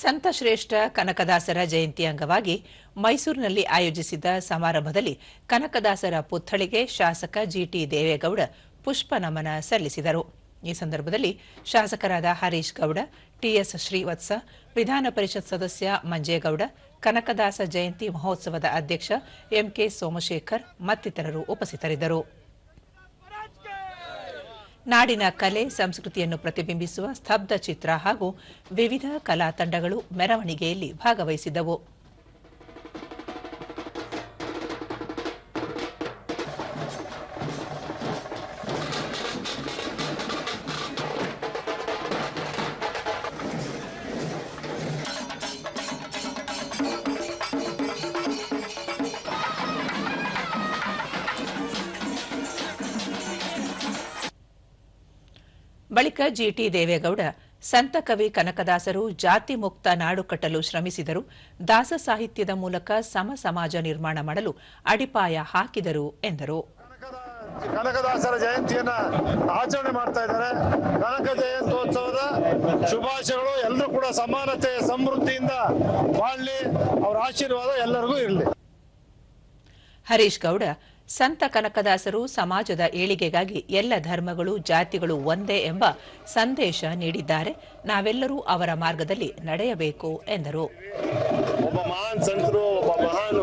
ಸಂತ ಶ್ರೇಷ್ಠ ಕನಕದಾಸರ ಜಯಂತಿ ಅಂಗವಾಗಿ ಮೈಸೂರಿನಲ್ಲಿ ಆಯೋಜಿಸಿದ್ದ ಸಮಾರಂಭದಲ್ಲಿ ಕನಕದಾಸರ ಪುತ್ಥಳಿಗೆ ಶಾಸಕ ಜಿಟಿ ದೇವೇಗೌಡ ಪುಷ್ಪ ನಮನ ಸಲ್ಲಿಸಿದರು. ಈ ಸಂದರ್ಭದಲ್ಲಿ ಶಾಸಕರಾದ ಹರೀಶ್ ಗೌಡ ಟಿಎಸ್ ಶ್ರೀವತ್ಸ, ವಿಧಾನ ಪರಿಷತ್ ಸದಸ್ಯ ಮಂಜೇಗೌಡ, ಕನಕದಾಸ ಜಯಂತಿ ಮಹೋತ್ಸವದ ಅಧ್ಯಕ್ಷ ಎಂಕೆ ಸೋಮಶೇಖರ್ ಮತ್ತಿತರರು ಉಪಸ್ಥಿತರಿದ್ದರು. ನಾಡಿನ ಕಲೆ ಸಂಸ್ಕೃತಿಯನ್ನು ಪ್ರತಿಬಿಂಬಿಸುವ ಸ್ತಬ್ಧ ಚಿತ್ರ ಹಾಗೂ ವಿವಿಧ ಕಲಾ ತಂಡಗಳು ಮೆರವಣಿಗೆಯಲ್ಲಿ ಭಾಗವಹಿಸಿದ್ದವು ಬಳಿಕ ಜಿಟಿ ದೇವೇಗೌಡ ಸಂತ ಕವಿ ಕನಕದಾಸರು ಜಾತಿ ಮುಕ್ತ ನಾಡು ಕಟ್ಟಲು ಶ್ರಮಿಸಿದರು. ದಾಸ ಸಾಹಿತ್ಯದ ಮೂಲಕ ಸಮ ಸಮಾಜ ನಿರ್ಮಾಣ ಮಾಡಲು ಅಡಿಪಾಯ ಹಾಕಿದರು ಎಂದರು. ಕನಕದಾಸರ ಜಯಂತಿಯನ್ನ ಆಚರಣೆ ಮಾಡ್ತಾ ಇದ್ದಾರೆ. ಕನಕ ಜಯಂತ್ಯೋತ್ಸವದ ಶುಭಾಶಯಗಳು ಎಲ್ಲರೂ ಕೂಡ ಸಮಾನತೆ ಸಮೃದ್ಧಿಯಿಂದ ಬಾಳ್ಲಿ. ಅವರ ಆಶೀರ್ವಾದ ಎಲ್ಲರಿಗೂ ಇರಲಿ. ಹರೀಶ್ ಗೌಡ ಸಂತ ಕನಕದಾಸರು ಸಮಾಜದ ಏಳಿಗೆಗಾಗಿ ಎಲ್ಲ ಧರ್ಮಗಳು, ಜಾತಿಗಳು ಒಂದೇ ಎಂಬ ಸಂದೇಶ ನೀಡಿದ್ದಾರೆ. ನಾವೆಲ್ಲರೂ ಅವರ ಮಾರ್ಗದಲ್ಲಿ ನಡೆಯಬೇಕು ಎಂದರು. ಒಬ್ಬ ಮಹಾನ್ ಸಂತರು, ಒಬ್ಬ ಮಹಾನ್